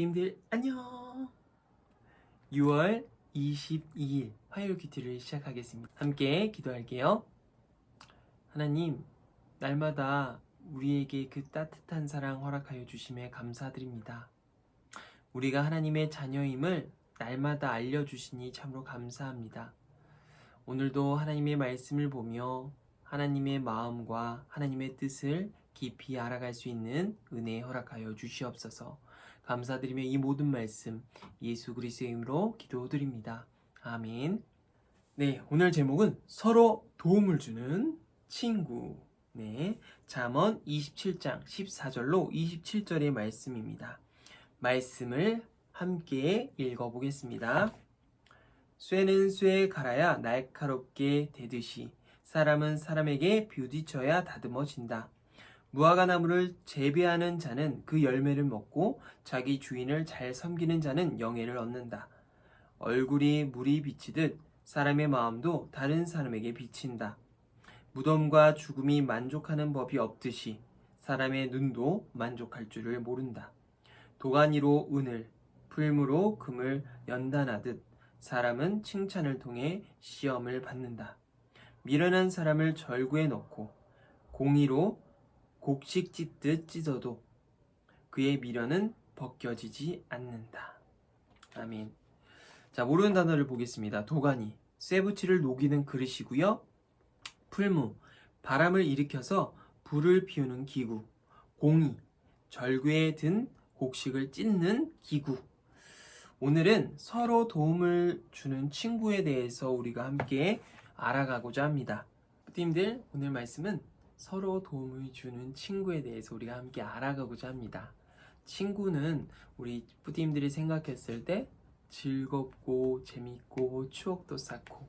안녕하세요. 6월 22일 화요일 큐티를 시작하겠습니다. 함께 기도할게요. 하나님, 날마다 우리에게 그 따뜻한 사랑 허락하여 주심에 감사드립니다. 우리가 하나님의 자녀임을 날마다 알려주시니 참으로 감사합니다. 오늘도 하나님의 말씀을 보며 하나님의 마음과 하나님의 뜻을 깊이 알아갈 수 있는 은혜 허락하여 주시옵소서. 감사드리며 이 모든 말씀 예수 그리스도의 이름으로 기도드립니다. 아멘. 네, 오늘 제목은 서로 도움을 주는 친구. 네, 잠언 27장 14절로 27절의 말씀입니다. 말씀을 함께 읽어보겠습니다. 쇠는 쇠에 갈아야 날카롭게 되듯이 사람은 사람에게 부딪혀야 다듬어진다. 무화과 나무를 재배하는 자는 그 열매를 먹고 자기 주인을 잘 섬기는 자는 영예를 얻는다. 얼굴이 물이 비치듯 사람의 마음도 다른 사람에게 비친다. 무덤과 죽음이 만족하는 법이 없듯이 사람의 눈도 만족할 줄을 모른다. 도가니로 은을, 풀무로 금을 연단하듯 사람은 칭찬을 통해 시험을 받는다. 미련한 사람을 절구에 넣고 공의로 곡식 찢듯 찢어도 그의 미련은 벗겨지지 않는다. 아멘. 자, 모르는 단어를 보겠습니다. 도가니, 쇠붙이를 녹이는 그릇이고요. 풀무, 바람을 일으켜서 불을 피우는 기구. 공이, 절구에 든 곡식을 찢는 기구. 오늘은 서로 도움을 주는 친구에 대해서 우리가 함께 알아가고자 합니다. 부팀들 오늘 말씀은 서로 도움을 주는 친구에 대해서 우리가 함께 알아가고자 합니다. 친구는 우리 부팀들이 생각했을 때 즐겁고 재밌고 추억도 쌓고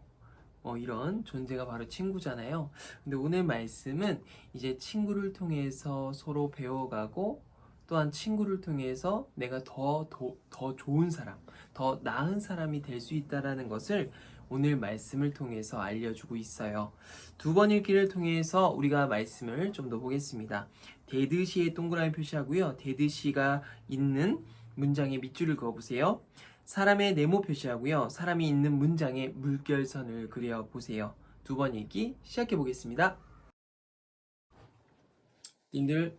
뭐 이런 존재가 바로 친구잖아요. 근데 오늘 말씀은 이제 친구를 통해서 서로 배워가고 또한 친구를 통해서 내가 더, 더, 더 좋은 사람, 더 나은 사람이 될 수 있다라는 것을 오늘 말씀을 통해서 알려주고 있어요. 두 번 읽기를 통해서 우리가 말씀을 좀 더 보겠습니다. 대드시에 동그라미 표시하고요. 대드시가 있는 문장에 밑줄을 그어보세요. 사람의 네모 표시하고요. 사람이 있는 문장에 물결선을 그려보세요. 두 번 읽기 시작해 보겠습니다. 님들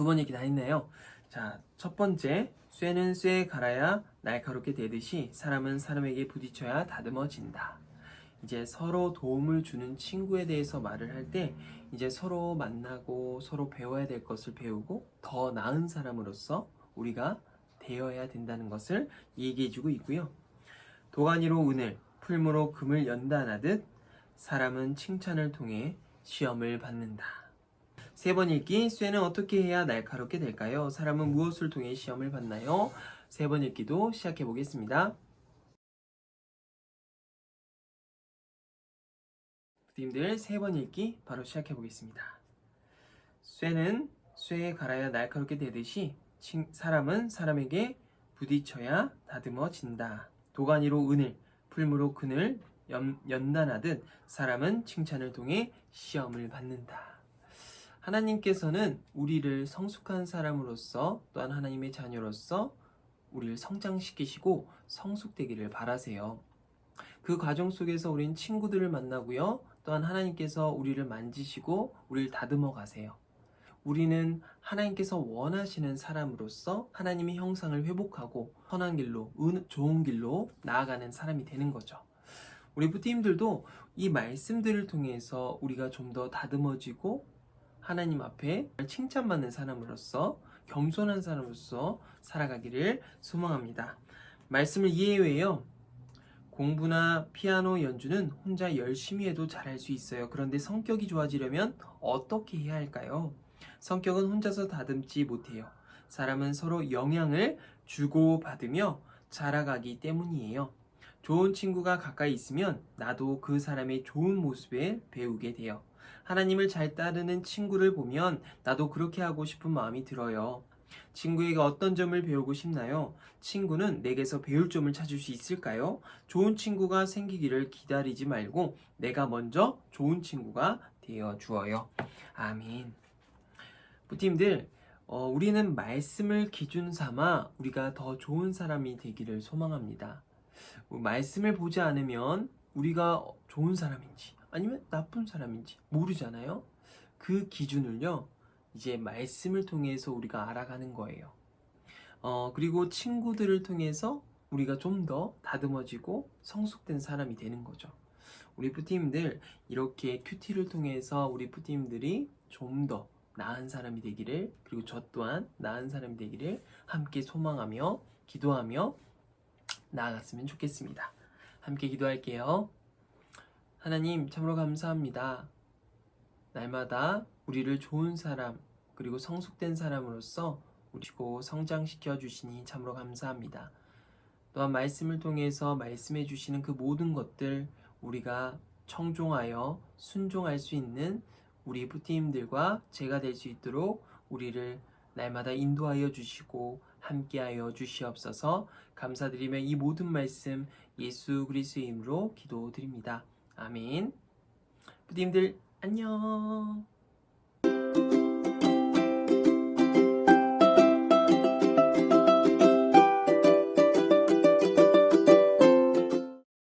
두 번 얘기 다 했네요. 자, 첫 번째, 쇠는 쇠에 갈아야 날카롭게 되듯이 사람은 사람에게 부딪혀야 다듬어진다. 이제 서로 도움을 주는 친구에 대해서 말을 할 때 이제 서로 만나고 서로 배워야 될 것을 배우고 더 나은 사람으로서 우리가 되어야 된다는 것을 얘기해주고 있고요. 도가니로 은을, 풀무로 금을 연단하듯 사람은 칭찬을 통해 시험을 받는다. 세 번 읽기, 쇠는 어떻게 해야 날카롭게 될까요? 사람은 무엇을 통해 시험을 받나요? 세 번 읽기도 시작해 보겠습니다. 부님들 세 번 읽기 바로 시작해 보겠습니다. 쇠는 쇠에 갈아야 날카롭게 되듯이 칭- 사람은 사람에게 부딪혀야 다듬어진다. 도가니로 은을, 풀무로 금을 연, 연단하듯 사람은 칭찬을 통해 시험을 받는다. 하나님께서는 우리를 성숙한 사람으로서 또한 하나님의 자녀로서 우리를 성장시키시고 성숙되기를 바라세요. 그 과정 속에서 우린 친구들을 만나고요. 또한 하나님께서 우리를 만지시고 우리를 다듬어 가세요. 우리는 하나님께서 원하시는 사람으로서 하나님의 형상을 회복하고 선한 길로, 은, 좋은 길로 나아가는 사람이 되는 거죠. 우리 부팀들도 이 말씀들을 통해서 우리가 좀 더 다듬어지고 하나님 앞에 칭찬받는 사람으로서 겸손한 사람으로서 살아가기를 소망합니다. 말씀을 이해해요. 공부나 피아노 연주는 혼자 열심히 해도 잘할 수 있어요. 그런데 성격이 좋아지려면 어떻게 해야 할까요? 성격은 혼자서 다듬지 못해요. 사람은 서로 영향을 주고받으며 자라가기 때문이에요. 좋은 친구가 가까이 있으면 나도 그 사람의 좋은 모습을 배우게 돼요. 하나님을 잘 따르는 친구를 보면 나도 그렇게 하고 싶은 마음이 들어요. 친구에게 어떤 점을 배우고 싶나요? 친구는 내게서 배울 점을 찾을 수 있을까요? 좋은 친구가 생기기를 기다리지 말고 내가 먼저 좋은 친구가 되어 주어요. 아멘. 부팀들, 어, 우리는 말씀을 기준 삼아 우리가 더 좋은 사람이 되기를 소망합니다. 말씀을 보지 않으면 우리가 좋은 사람인지 아니면 나쁜 사람인지 모르잖아요. 그 기준을요, 이제 말씀을 통해서 우리가 알아가는 거예요. 어, 그리고 친구들을 통해서 우리가 좀 더 다듬어지고 성숙된 사람이 되는 거죠. 우리 푸팀들 이렇게 큐티를 통해서 우리 푸팀들이 좀 더 나은 사람이 되기를 그리고 저 또한 나은 사람이 되기를 함께 소망하며 기도하며 나아갔으면 좋겠습니다. 함께 기도할게요. 하나님 참으로 감사합니다. 날마다 우리를 좋은 사람 그리고 성숙된 사람으로서 우리고 성장시켜 주시니 참으로 감사합니다. 또한 말씀을 통해서 말씀해 주시는 그 모든 것들 우리가 청종하여 순종할 수 있는 우리 부티님들과 제가 될 수 있도록 우리를 날마다 인도하여 주시고 함께하여 주시옵소서 감사드리며 이 모든 말씀 예수 그리스도의 이름으로 기도드립니다. 아멘. 부티님들 안녕.